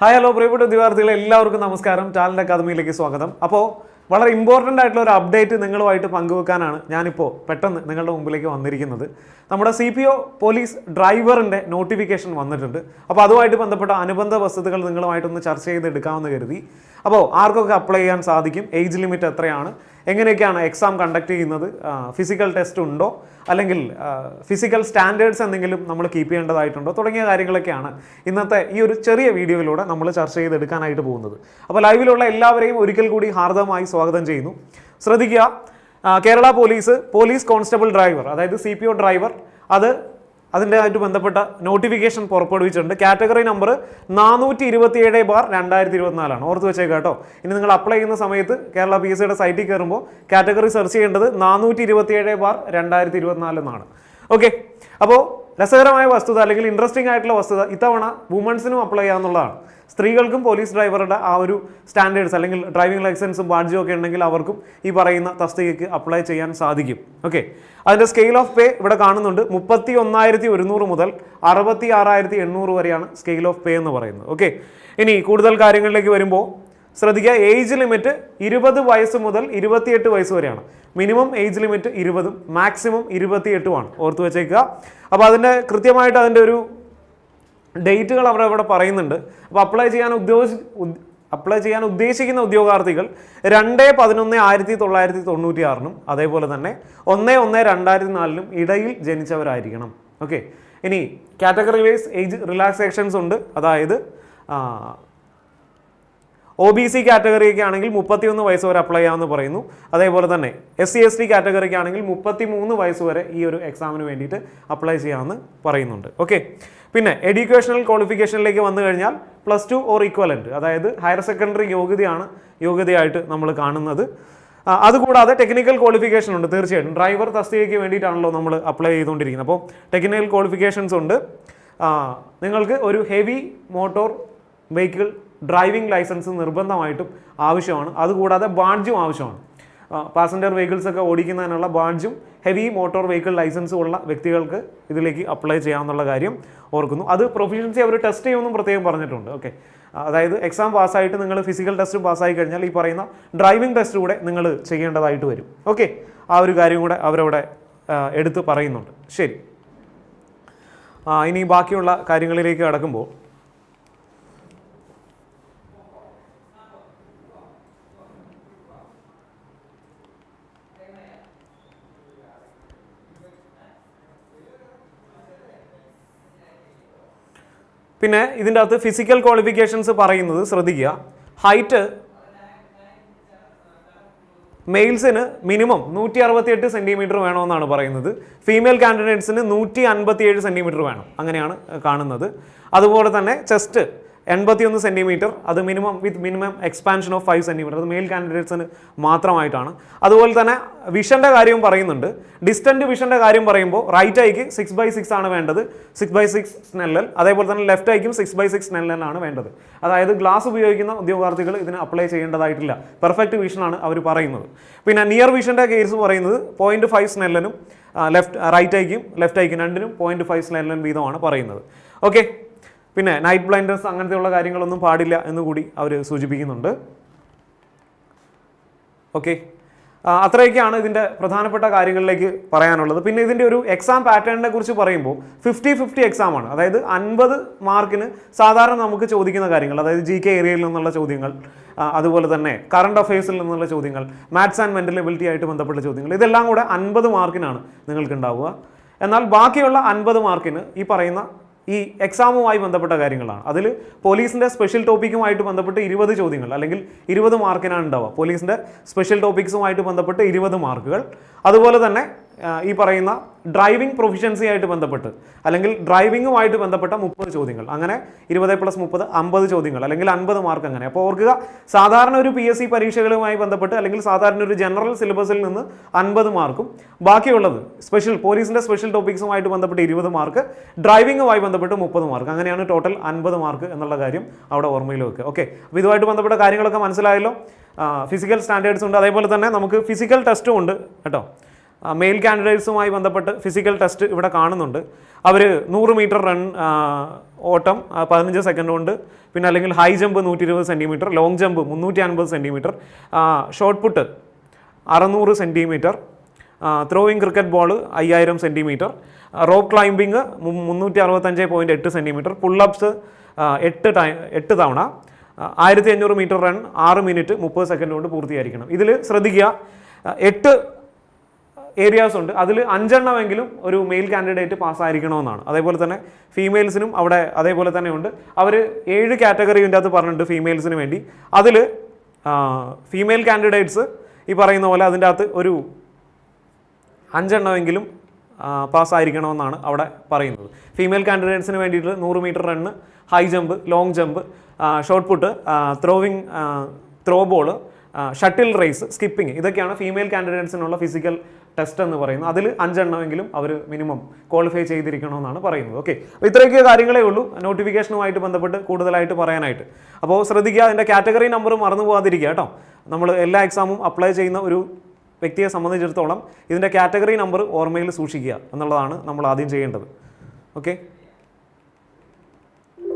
Hi hello പ്രിയപ്പെട്ട ഉദ്യോഗാർത്ഥികളെ എല്ലാവർക്കും നമസ്കാരം. ടാലന്റ് അക്കാദമിയിലേക്ക് സ്വാഗതം. അപ്പോൾ വളരെ ഇമ്പോർട്ടന്റ് ആയിട്ടുള്ള ഒരു അപ്ഡേറ്റ് നിങ്ങളുമായിട്ട് പങ്കുവെക്കാനാണ് ഞാനിപ്പോൾ പെട്ടെന്ന് നിങ്ങളുടെ മുമ്പിലേക്ക് വന്നിരിക്കുന്നത്. നമ്മുടെ സി പി ഒ പോലീസ് ഡ്രൈവറിന്റെ നോട്ടിഫിക്കേഷൻ വന്നിട്ടുണ്ട്. അപ്പോൾ അതുമായിട്ട് ബന്ധപ്പെട്ട അനുബന്ധ വസ്തുതകൾ നിങ്ങളുമായിട്ടൊന്ന് ചർച്ച ചെയ്തെടുക്കാമെന്ന് കരുതി. അപ്പോൾ ആർക്കൊക്കെ അപ്ലൈ ചെയ്യാൻ സാധിക്കും? ഏജ് ലിമിറ്റ് എത്രയാണ്? എങ്ങനെയൊക്കെയാണ് എക്സാം കണ്ടക്ട് ചെയ്യുന്നത്? ഫിസിക്കൽ ടെസ്റ്റ് ഉണ്ടോ? അല്ലെങ്കിൽ ഫിസിക്കൽ സ്റ്റാൻഡേർഡ്സ് എന്തെങ്കിലും നമ്മൾ കീപ്പ് ചെയ്യേണ്ടതായിട്ടുണ്ടോ? തുടങ്ങിയ കാര്യങ്ങളൊക്കെയാണ് ഇന്നത്തെ ഈ ഒരു ചെറിയ വീഡിയോയിലൂടെ നമ്മൾ ചർച്ച ചെയ്തെടുക്കാനായിട്ട് പോകുന്നത്. അപ്പോൾ ലൈവിലുള്ള എല്ലാവരെയും ഒരിക്കൽ കൂടി ഹാർദവമായി സ്വാഗതം ചെയ്യുന്നു. ശ്രദ്ധിക്കുക Kerala police police constable driver അതായത് സി ഡ്രൈവർ അത് അതിന്റെ ആയിട്ട് ബന്ധപ്പെട്ട നോട്ടിഫിക്കേഷൻ പുറപ്പെടുവിച്ചിട്ടുണ്ട്. കാറ്റഗറി നമ്പർ നാനൂറ്റി ഇരുപത്തിയേഴ് ബാർ രണ്ടായിരത്തി ഇരുപത്തിനാലാണ് ഓർത്ത് വെച്ചേക്കാം കേട്ടോ. ഇനി നിങ്ങൾ അപ്ലൈ ചെയ്യുന്ന സമയത്ത് കേരള പി എസ് സിയുടെ സൈറ്റിൽ കയറുമ്പോൾ കാറ്റഗറി സെർച്ച് ചെയ്യേണ്ടത് നാനൂറ്റി ഇരുപത്തിയേഴ് ബാർ രണ്ടായിരത്തി ഇരുപത്തിനാല് എന്നാണ്. ഓക്കെ അപ്പോൾ രസകരമായ വസ്തുത അല്ലെങ്കിൽ ഇൻട്രസ്റ്റിംഗ് ആയിട്ടുള്ള വസ്തുത ഇത്തവണ വുമൺസിനും അപ്ലൈ ചെയ്യാന്നുള്ളതാണ്. സ്ത്രീകൾക്കും പോലീസ് ഡ്രൈവറുടെ ആ ഒരു സ്റ്റാൻഡേർഡ്സ് അല്ലെങ്കിൽ ഡ്രൈവിംഗ് ലൈസൻസും ബാഡ്ജും ഒക്കെ ഉണ്ടെങ്കിൽ അവർക്കും ഈ പറയുന്ന തസ്തികയ്ക്ക് അപ്ലൈ ചെയ്യാൻ സാധിക്കും. ഓക്കെ അതിന്റെ സ്കെയിൽ ഓഫ് പേ ഇവിടെ കാണുന്നുണ്ട്. മുപ്പത്തി ഒന്നായിരത്തി ഒരുന്നൂറ് മുതൽ അറുപത്തി ആറായിരത്തി എണ്ണൂറ് വരെയാണ് സ്കെയിൽ ഓഫ് പേ എന്ന് പറയുന്നത്. ഓക്കെ ഇനി കൂടുതൽ കാര്യങ്ങളിലേക്ക് വരുമ്പോൾ ശ്രദ്ധിക്കുക ഏജ് ലിമിറ്റ് ഇരുപത് വയസ്സ് മുതൽ ഇരുപത്തിയെട്ട് വയസ്സ് വരെയാണ്. മിനിമം ഏജ് ലിമിറ്റ് ഇരുപതും മാക്സിമം ഇരുപത്തിയെട്ടുമാണ് ഓർത്ത് വെച്ചേക്കുക. അപ്പോൾ അതിന്റെ കൃത്യമായിട്ട് അതിന്റെ ഒരു ഡേറ്റുകൾ അവിടെ ഇവിടെ പറയുന്നുണ്ട്. അപ്പോൾ അപ്ലൈ ചെയ്യാൻ ഉദ്യോഗ അപ്ലൈ ചെയ്യാൻ ഉദ്ദേശിക്കുന്ന ഉദ്യോഗാർത്ഥികൾ രണ്ട് പതിനൊന്ന് ആയിരത്തി തൊള്ളായിരത്തി തൊണ്ണൂറ്റി ആറിനും അതേപോലെ തന്നെ ഒന്ന് ഒന്ന് രണ്ടായിരത്തി നാലിനും ഇടയിൽ ജനിച്ചവരായിരിക്കണം. ഓക്കെ ഇനി കാറ്റഗറി വൈസ് ഏജ് റിലാക്സേഷൻസ് ഉണ്ട്. അതായത് ഒ ബി സി കാറ്റഗറിക്ക് ആണെങ്കിൽ മുപ്പത്തിയൊന്ന് വയസ്സ് വരെ അപ്ലൈ ചെയ്യാമെന്ന് പറയുന്നു. അതേപോലെ തന്നെ എസ് സി എസ് ടി കാറ്റഗറിക്ക് ആണെങ്കിൽ മുപ്പത്തി മൂന്ന് വയസ്സ് വരെ ഈ ഒരു എക്സാമിന് വേണ്ടിയിട്ട് അപ്ലൈ ചെയ്യാമെന്ന് പറയുന്നുണ്ട്. ഓക്കെ പിന്നെ എഡ്യൂക്കേഷണൽ ക്വാളിഫിക്കേഷനിലേക്ക് വന്നു കഴിഞ്ഞാൽ പ്ലസ് ടു ഓർ ഈക്വലന്റ് അതായത് ഹയർ സെക്കൻഡറി യോഗ്യതയാണ് യോഗ്യതയായിട്ട് നമ്മൾ കാണുന്നത്. അതുകൂടാതെ ടെക്നിക്കൽ ക്വാളിഫിക്കേഷൻ ഉണ്ട് തീർച്ചയായിട്ടും. ഡ്രൈവർ തസ്തികയ്ക്ക് വേണ്ടിയിട്ടാണല്ലോ നമ്മൾ അപ്ലൈ ചെയ്തുകൊണ്ടിരിക്കുന്നത്. അപ്പോൾ ടെക്നിക്കൽ ക്വാളിഫിക്കേഷൻസ് ഉണ്ട്. നിങ്ങൾക്ക് ഒരു heavy motor vehicle driving licence നിർബന്ധമായിട്ടും ആവശ്യമാണ്. അതുകൂടാതെ ബാഡ്ജും ആവശ്യമാണ്. പാസഞ്ചർ വെഹിക്കിൾസ് ഒക്കെ ഓടിക്കുന്നതിനുള്ള ബാഡ്ജും ഹെവി മോട്ടോർ വെഹിക്കിൾ ലൈസൻസും ഉള്ള വ്യക്തികൾക്ക് ഇതിലേക്ക് അപ്ലൈ ചെയ്യാമെന്നുള്ള കാര്യം ഓർക്കുന്നു. അത് പ്രൊഫിഷ്യൻസി അവർ ടെസ്റ്റ് ചെയ്യുമെന്നും പ്രത്യേകം പറഞ്ഞിട്ടുണ്ട്. ഓക്കെ. അതായത് എക്സാം പാസ്സായിട്ട് നിങ്ങൾ ഫിസിക്കൽ ടെസ്റ്റ് പാസ്സായി കഴിഞ്ഞാൽ ഈ പറയുന്ന ഡ്രൈവിംഗ് ടെസ്റ്റ് കൂടെ നിങ്ങൾ ചെയ്യേണ്ടതായിട്ട് വരും. ഓക്കെ. ആ ഒരു കാര്യം കൂടെ അവരവിടെ എടുത്ത് പറയുന്നുണ്ട്. ശരി. ഇനി ബാക്കിയുള്ള കാര്യങ്ങളിലേക്ക് കടക്കുമ്പോൾ പിന്നെ ഇതിന്റെ അകത്ത് ഫിസിക്കൽ ക്വാളിഫിക്കേഷൻസ് പറയുന്നത് ശ്രദ്ധിക്കുക. ഹൈറ്റ് മെയിൽസിന് മിനിമം നൂറ്റി അറുപത്തിയെട്ട് സെന്റിമീറ്റർ വേണമെന്നാണ് പറയുന്നത്. ഫീമെയിൽ കാൻഡിഡേറ്റ്സിന് നൂറ്റി അൻപത്തിയേഴ് സെന്റിമീറ്റർ വേണം. അങ്ങനെയാണ് കാണുന്നത്. അതുപോലെ തന്നെ ചെസ്റ്റ് എൺപത്തിയൊന്ന് സെന്റിമീറ്റർ അത് minimum with minimum expansion of five centimetre അത് മെയിൽ കാൻഡിഡേറ്റ്സിന് മാത്രമായിട്ടാണ്. അതുപോലെ തന്നെ വിഷന്റെ കാര്യവും പറയുന്നുണ്ട്. ഡിസ്റ്റന്റ് വിഷന്റെ കാര്യം പറയുമ്പോൾ റൈറ്റ് ഐക്ക് സിക്സ് ബൈ സിക്സ് ആണ് വേണ്ടത്. സിക്സ് ബൈ സിക്സ് സ്നെല്ലൽ അതേപോലെ തന്നെ ലെഫ്റ്റ് ഐക്കും സിക്സ് ബൈ സിക്സ് സ്നെല്ലൽ ആണ് വേണ്ടത്. അതായത് ഗ്ലാസ് ഉപയോഗിക്കുന്ന ഉദ്യോഗാർത്ഥികൾ ഇതിന് അപ്ലൈ ചെയ്യേണ്ടതായിട്ടില്ല. പെർഫെക്റ്റ് വിഷനാണ് അവർ പറയുന്നത്. പിന്നെ നിയർ വിഷന്റെ കേസ് പറയുന്നത് പോയിന്റ് ഫൈവ് സ്നെല്ലനും ലെഫ്റ്റ് റൈറ്റ് ഐക്കും ലെഫ്റ്റ് ഐക്കും രണ്ടിനും പോയിന്റ് ഫൈവ് സ്നെല്ലൻ വീതമാണ് പറയുന്നത്. ഓക്കെ പിന്നെ നൈറ്റ് ബ്ലൈൻഡേഴ്സ് അങ്ങനത്തെയുള്ള കാര്യങ്ങളൊന്നും പാടില്ല എന്ന് കൂടി അവർ സൂചിപ്പിക്കുന്നുണ്ട്. ഓക്കെ അത്രയൊക്കെയാണ് ഇതിന്റെ പ്രധാനപ്പെട്ട കാര്യങ്ങളിലേക്ക് പറയാനുള്ളത്. പിന്നെ ഇതിന്റെ ഒരു എക്സാം പാറ്റേണിനെ കുറിച്ച് പറയുമ്പോൾ ഫിഫ്റ്റി ഫിഫ്റ്റി എക്സാം ആണ്. അതായത് അൻപത് മാർക്കിന് സാധാരണ നമുക്ക് ചോദിക്കുന്ന കാര്യങ്ങൾ അതായത് ജി കെ ഏരിയയിൽ നിന്നുള്ള ചോദ്യങ്ങൾ അതുപോലെ തന്നെ കറണ്ട് അഫയേഴ്സിൽ നിന്നുള്ള ചോദ്യങ്ങൾ മാത്സ് ആൻഡ് മെന്റൽ എബിലിറ്റി ആയിട്ട് ബന്ധപ്പെട്ട ചോദ്യങ്ങൾ ഇതെല്ലാം കൂടെ അൻപത് മാർക്കിനാണ് നിങ്ങൾക്ക് ഉണ്ടാവുക എന്നാൽ ബാക്കിയുള്ള അൻപത് മാർക്കിന് ഈ പറയുന്ന ഈ എക്സാമുമായി ബന്ധപ്പെട്ട കാര്യങ്ങളാണ്. അതിൽ പോലീസിന്റെ സ്പെഷ്യൽ ടോപ്പിക്കുമായിട്ട് ബന്ധപ്പെട്ട് ഇരുപത് ചോദ്യങ്ങൾ അല്ലെങ്കിൽ ഇരുപത് മാർക്കിനാണ് ഉണ്ടാവുക. പോലീസിന്റെ സ്പെഷ്യൽ ടോപ്പിക്സുമായിട്ട് ബന്ധപ്പെട്ട് ഇരുപത് മാർക്കുകൾ അതുപോലെ തന്നെ ഈ പറയുന്ന ഡ്രൈവിംഗ് പ്രൊഫിഷ്യൻസി ആയിട്ട് ബന്ധപ്പെട്ട് അല്ലെങ്കിൽ ഡ്രൈവിങ്ങുമായിട്ട് ബന്ധപ്പെട്ട മുപ്പത് ചോദ്യങ്ങൾ. അങ്ങനെ ഇരുപത് പ്ലസ് മുപ്പത് അമ്പത് ചോദ്യങ്ങൾ അല്ലെങ്കിൽ അൻപത് മാർക്ക് അങ്ങനെ. അപ്പോൾ ഓർക്കുക സാധാരണ ഒരു പി എസ് സി പരീക്ഷകളുമായി ബന്ധപ്പെട്ട് അല്ലെങ്കിൽ സാധാരണ ഒരു ജനറൽ സിലബസിൽ നിന്ന് അൻപത് മാർക്കും ബാക്കിയുള്ളത് സ്പെഷ്യൽ പോലീസിന്റെ സ്പെഷ്യൽ ടോപ്പിക്സുമായിട്ട് ബന്ധപ്പെട്ട് ഇരുപത് മാർക്ക് ഡ്രൈവിങ്ങുമായി ബന്ധപ്പെട്ട് മുപ്പത് മാർക്ക് അങ്ങനെയാണ് ടോട്ടൽ അൻപത് മാർക്ക് എന്നുള്ള കാര്യം അവിടെ ഓർമ്മയിൽ വെക്കുക. ഓക്കെ അപ്പോൾ ഇതുമായിട്ട് ബന്ധപ്പെട്ട കാര്യങ്ങളൊക്കെ മനസ്സിലായല്ലോ? ഫിസിക്കൽ സ്റ്റാൻഡേർഡ്സ് ഉണ്ട്. അതേപോലെ തന്നെ നമുക്ക് ഫിസിക്കൽ ടെസ്റ്റും ഉണ്ട്. കേട്ടോ? മെയിൽ കാൻഡിഡേറ്റ്സുമായി ബന്ധപ്പെട്ട് ഫിസിക്കൽ ടെസ്റ്റ് ഇവിടെ കാണുന്നുണ്ട്. അവർ നൂറ് മീറ്റർ റൺ ഓട്ടം പതിനഞ്ച് സെക്കൻഡ് കൊണ്ട് പിന്നെ അല്ലെങ്കിൽ ഹൈ ജമ്പ് നൂറ്റി ഇരുപത് സെന്റിമീറ്റർ ലോങ് ജമ്പ് മുന്നൂറ്റി അൻപത് സെന്റിമീറ്റർ ഷോർട്ട് പുട്ട് അറുന്നൂറ് സെന്റിമീറ്റർ ത്രോയിങ് ക്രിക്കറ്റ് ബോൾ അയ്യായിരം സെന്റിമീറ്റർ റോപ്പ് ക്ലൈംബിങ് മുന്നൂറ്റി അറുപത്തഞ്ച് പോയിന്റ് എട്ട് സെന്റിമീറ്റർ പുള്ളപ്സ് എട്ട് ടൈം എട്ട് തവണ ആയിരത്തി അഞ്ഞൂറ് മീറ്റർ റൺ ആറ് മിനിറ്റ് മുപ്പത് സെക്കൻഡ് കൊണ്ട് പൂർത്തിയായിരിക്കണം ഇതിൽ ശ്രദ്ധിക്കുക എട്ട് ഏരിയാസ് ഉണ്ട്. അതിൽ അഞ്ചെണ്ണമെങ്കിലും ഒരു മെയിൽ കാൻഡിഡേറ്റ് പാസ്സായിരിക്കണമെന്നാണ്. അതേപോലെ തന്നെ ഫീമെയിൽസിനും അവിടെ അതേപോലെ തന്നെ ഉണ്ട്. അവർ ഏഴ് കാറ്റഗറി ഇതിന്റെ അകത്ത് പറഞ്ഞിട്ടുണ്ട് ഫീമെയിൽസിന് വേണ്ടി. അതിൽ ഫീമെയിൽ കാൻഡിഡേറ്റ്സ് ഈ പറയുന്ന പോലെ അതിന്റെ അകത്ത് ഒരു അഞ്ചെണ്ണമെങ്കിലും പാസ്സായിരിക്കണമെന്നാണ് അവിടെ പറയുന്നത്. ഫീമെയിൽ കാൻഡിഡേറ്റ്സിന് വേണ്ടിയിട്ട് നൂറ് metre run high jump long jump shot put throwing throw ball shuttle race skipping ഇതൊക്കെയാണ് ഫീമെയിൽ കാൻഡിഡേറ്റ്സിനുള്ള ഫിസിക്കൽ ടെസ്റ്റ് എന്ന് പറയുന്നത്. അതിൽ അഞ്ചെണ്ണമെങ്കിലും അവർ മിനിമം ക്വാളിഫൈ ചെയ്തിരിക്കണമെന്നാണ് പറയുന്നത്. ഓക്കെ അപ്പോൾ ഇത്രയൊക്കെ കാര്യങ്ങളേ ഉള്ളൂ. നോട്ടിഫിക്കേഷനുമായിട്ട് ബന്ധപ്പെട്ട് കൂടുതലായിട്ട് പറയാനായിട്ട്. അപ്പോൾ ശ്രദ്ധിക്കുക അതിന്റെ കാറ്റഗറി നമ്പർ മറന്നു പോകാതിരിക്കുക കേട്ടോ. നമ്മൾ എല്ലാ എക്സാമും അപ്ലൈ ചെയ്യുന്ന ഒരു വ്യക്തിയെ സംബന്ധിച്ചിടത്തോളം ഇതിന്റെ കാറ്റഗറി നമ്പർ ഓർമ്മയിൽ സൂക്ഷിക്കുക എന്നുള്ളതാണ് നമ്മൾ ആദ്യം ചെയ്യേണ്ടത്. ഓക്കെ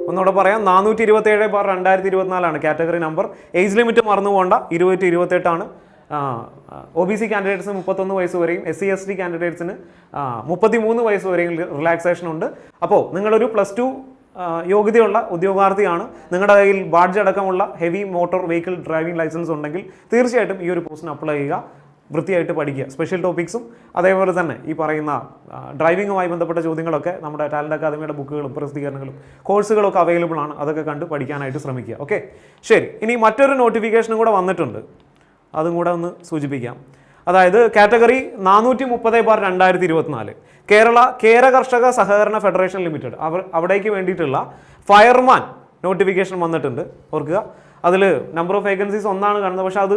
ഒന്നുകൂടെ പറയാം. നാനൂറ്റി ഇരുപത്തേഴ് ബാർ രണ്ടായിരത്തി ഇരുപത്തിനാലാണ് കാറ്റഗറി നമ്പർ. ഏജ് ലിമിറ്റ് മറന്നു പോകണ്ട. ഇരുപത്തി ഇരുപത്തെട്ടാണ് ഒ ബി സി കാൻഡിഡേറ്റ്സിന് മുപ്പത്തൊന്ന് വയസ്സ് വരെയും എസ് സി എസ് ടി കാൻഡിഡേറ്റ്സിന് മുപ്പത്തി മൂന്ന് വയസ്സ് വരെയും റിലാക്സേഷൻ ഉണ്ട്. അപ്പോൾ നിങ്ങളൊരു പ്ലസ് ടു യോഗ്യതയുള്ള ഉദ്യോഗാർത്ഥിയാണ്. നിങ്ങളുടെ കയ്യിൽ ബാഡ്ജ് അടക്കമുള്ള heavy motor vehicle driving licence ഉണ്ടെങ്കിൽ തീർച്ചയായിട്ടും ഈ ഒരു പോസ്റ്റിന് അപ്ലൈ ചെയ്യുക. വൃത്തിയായിട്ട് പഠിക്കുക. സ്പെഷ്യൽ ടോപ്പിക്സും അതേപോലെ തന്നെ ഈ പറയുന്ന ഡ്രൈവിങ്ങുമായി ബന്ധപ്പെട്ട ചോദ്യങ്ങളൊക്കെ നമ്മുടെ ടാലന്റ് അക്കാദമിയുടെ ബുക്കുകളും പ്രസിദ്ധീകരണങ്ങളും കോഴ്സുകളൊക്കെ അവൈലബിൾ ആണ്. അതൊക്കെ കണ്ട് പഠിക്കാനായിട്ട് ശ്രമിക്കുക. ഓക്കെ ശരി. ഇനി മറ്റൊരു നോട്ടിഫിക്കേഷനും കൂടെ വന്നിട്ടുണ്ട്. അതും കൂടെ ഒന്ന് സൂചിപ്പിക്കാം. അതായത് കാറ്റഗറി നാനൂറ്റി മുപ്പത് ബാർ രണ്ടായിരത്തി ഇരുപത്തിനാല് കേരള കേര കർഷക സഹകരണ ഫെഡറേഷൻ ലിമിറ്റഡ്. അവർ അവിടേക്ക് വേണ്ടിയിട്ടുള്ള ഫയർമാൻ നോട്ടിഫിക്കേഷൻ വന്നിട്ടുണ്ട്. ഓർക്കുക. അതിൽ നമ്പർ ഓഫ് വേക്കൻസീസ് ഒന്നാണ് കാണുന്നത്. പക്ഷേ അത്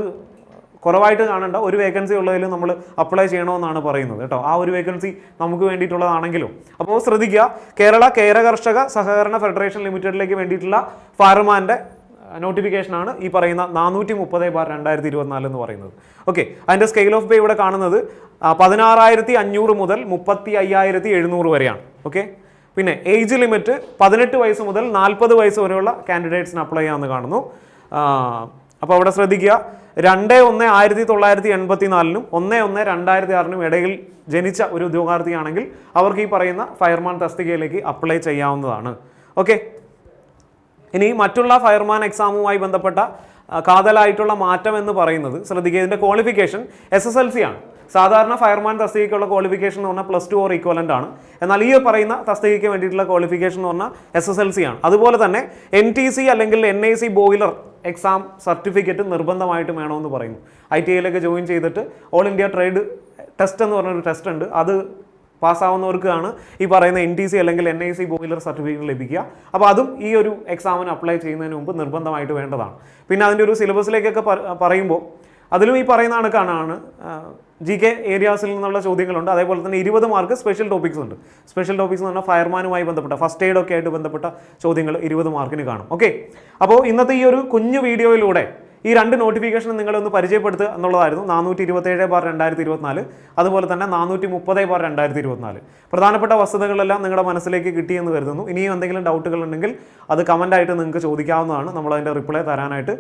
കുറവായിട്ട് കാണണ്ട. ഒരു വേക്കൻസി ഉള്ളതിൽ നമ്മൾ അപ്ലൈ ചെയ്യണമെന്നാണ് പറയുന്നത് കേട്ടോ. ആ ഒരു വേക്കൻസി നമുക്ക് വേണ്ടിയിട്ടുള്ളതാണെങ്കിലും. അപ്പോൾ ശ്രദ്ധിക്കുക കേരള കേര കർഷക സഹകരണ ഫെഡറേഷൻ ലിമിറ്റഡിലേക്ക് വേണ്ടിയിട്ടുള്ള ഫാർമാന്റെ നോട്ടിഫിക്കേഷനാണ് ഈ പറയുന്ന നാനൂറ്റി മുപ്പത് ബാർ രണ്ടായിരത്തി ഇരുപത്തിനാല് എന്ന് പറയുന്നത്. ഓക്കെ അതിന്റെ സ്കെയിൽ ഓഫ് പേ ഇവിടെ കാണുന്നത് പതിനാറായിരത്തി അഞ്ഞൂറ് മുതൽ മുപ്പത്തി അയ്യായിരത്തി എഴുന്നൂറ് വരെയാണ്. ഓക്കെ പിന്നെ ഏജ് ലിമിറ്റ് പതിനെട്ട് വയസ്സ് മുതൽ നാൽപ്പത് വയസ്സ് വരെയുള്ള കാൻഡിഡേറ്റ്സിന് അപ്ലൈ ചെയ്യാമെന്ന് കാണുന്നു. അപ്പോൾ അവിടെ ശ്രദ്ധിക്കുക. രണ്ട് ഒന്ന് ആയിരത്തി തൊള്ളായിരത്തി എൺപത്തി നാലിനും ഒന്ന് ഒന്ന് രണ്ടായിരത്തി ആറിനും ഇടയിൽ ജനിച്ച ഒരു ഉദ്യോഗാർത്ഥിയാണെങ്കിൽ അവർക്ക് ഈ പറയുന്ന ഫയർമാൻ തസ്തികയിലേക്ക് അപ്ലൈ ചെയ്യാവുന്നതാണ്. ഓക്കെ? ഇനി മറ്റുള്ള ഫയർമാൻ എക്സാമുമായി ബന്ധപ്പെട്ട കാതലായിട്ടുള്ള മാറ്റം എന്ന് പറയുന്നത് ശ്രദ്ധിക്കുക. ഇതിന്റെ qualification S S L C ആണ്. സാധാരണ ഫയർമാൻ തസ്തികയ്ക്കുള്ള ക്വാളിഫിക്കേഷൻ എന്ന് പറഞ്ഞാൽ പ്ലസ് ടു ഓർ ഈക്വലന്റ് ആണ്. എന്നാൽ ഈ പറയുന്ന തസ്തികയ്ക്ക് വേണ്ടിയിട്ടുള്ള ക്വാളിഫിക്കേഷൻ എന്ന് പറഞ്ഞാൽ എസ് എസ് എൽ സി ആണ്. അതുപോലെ തന്നെ എൻ ടി സി അല്ലെങ്കിൽ N I C boiler exam certificate നിർബന്ധമായിട്ടും വേണമെന്ന് പറയുന്നു. ഐ ടി ഐയിലൊക്കെ ജോയിൻ ചെയ്തിട്ട് ഓൾ ഇന്ത്യ ട്രേഡ് ടെസ്റ്റ് എന്ന് പറഞ്ഞൊരു ടെസ്റ്റ് ഉണ്ട്. അത് പാസ്സാവുന്നവർക്കാണ് ഈ പറയുന്ന എൻ ടി സി അല്ലെങ്കിൽ N I C boiler certificate ലഭിക്കുക. അപ്പോൾ അതും ഈ ഒരു എക്സാമിന് അപ്ലൈ ചെയ്യുന്നതിന് മുമ്പ് നിർബന്ധമായിട്ട് വേണ്ടതാണ്. പിന്നെ അതിന്റെ ഒരു സിലബസിലേക്കൊക്കെ പറയുമ്പോൾ അതിലും ഈ പറയുന്ന കണക്കാണ് ജി കെ ഏരിയാസിൽ നിന്നുള്ള ചോദ്യങ്ങളുണ്ട്. അതേപോലെ തന്നെ ഇരുപത് മാർക്ക് സ്പെഷ്യൽ ടോപ്പിക്സ് ഉണ്ട്. സ്പെഷ്യൽ ടോപ്പിക്സ് എന്ന് പറഞ്ഞാൽ ഫയർമാനുമായി ബന്ധപ്പെട്ട ഫസ്റ്റ് എയ്ഡ് ഒക്കെ ആയിട്ട് ബന്ധപ്പെട്ട ചോദ്യങ്ങൾ ഇരുപത് മാർക്കിന് കാണും. ഓക്കെ അപ്പോൾ ഇന്നത്തെ ഈ ഒരു കുഞ്ഞു വീഡിയോയിലൂടെ ഈ രണ്ട് നോട്ടിഫിക്കേഷൻ നിങ്ങളെ ഒന്ന് പരിചയപ്പെടുത്തുക എന്നുള്ളതായിരുന്നു. നാനൂറ്റി ഇരുപത്തേഴ് ബാർ രണ്ടായിരത്തി ഇരുപത്തിനാല് അതുപോലെ തന്നെ നാനൂറ്റി മുപ്പത് ബാർ രണ്ടായിരത്തി ഇരുപത്തിനാല് പ്രധാനപ്പെട്ട വസ്തുതകളെല്ലാം നിങ്ങളുടെ മനസ്സിലേക്ക് കിട്ടിയെന്ന് കരുതുന്നു. ഇനിയും എന്തെങ്കിലും ഡൗട്ടുകൾ ഉണ്ടെങ്കിൽ അത് കമന്റായിട്ട് നിങ്ങൾക്ക് ചോദിക്കാവുന്നതാണ്. നമ്മൾ അതിന്റെ റിപ്ലൈ തരാനായിട്ട്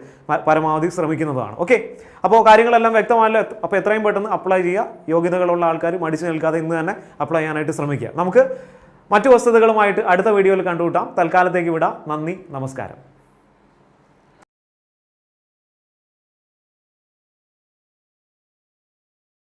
പരമാവധി ശ്രമിക്കുന്നതാണ്. ഓക്കെ അപ്പോൾ കാര്യങ്ങളെല്ലാം വ്യക്തമായല്ലോ അപ്പോൾ എത്രയും പെട്ടെന്ന് അപ്ലൈ ചെയ്യുക. യോഗ്യതകളുള്ള ആൾക്കാർ മടിച്ചു നിൽക്കാതെ ഇന്ന് തന്നെ അപ്ലൈ ചെയ്യാനായിട്ട് ശ്രമിക്കുക. നമുക്ക് മറ്റു വസ്തുതകളുമായിട്ട് അടുത്ത വീഡിയോയിൽ കണ്ടുകൂട്ടാം തൽക്കാലത്തേക്ക് വിടാം. നന്ദി. നമസ്കാരം.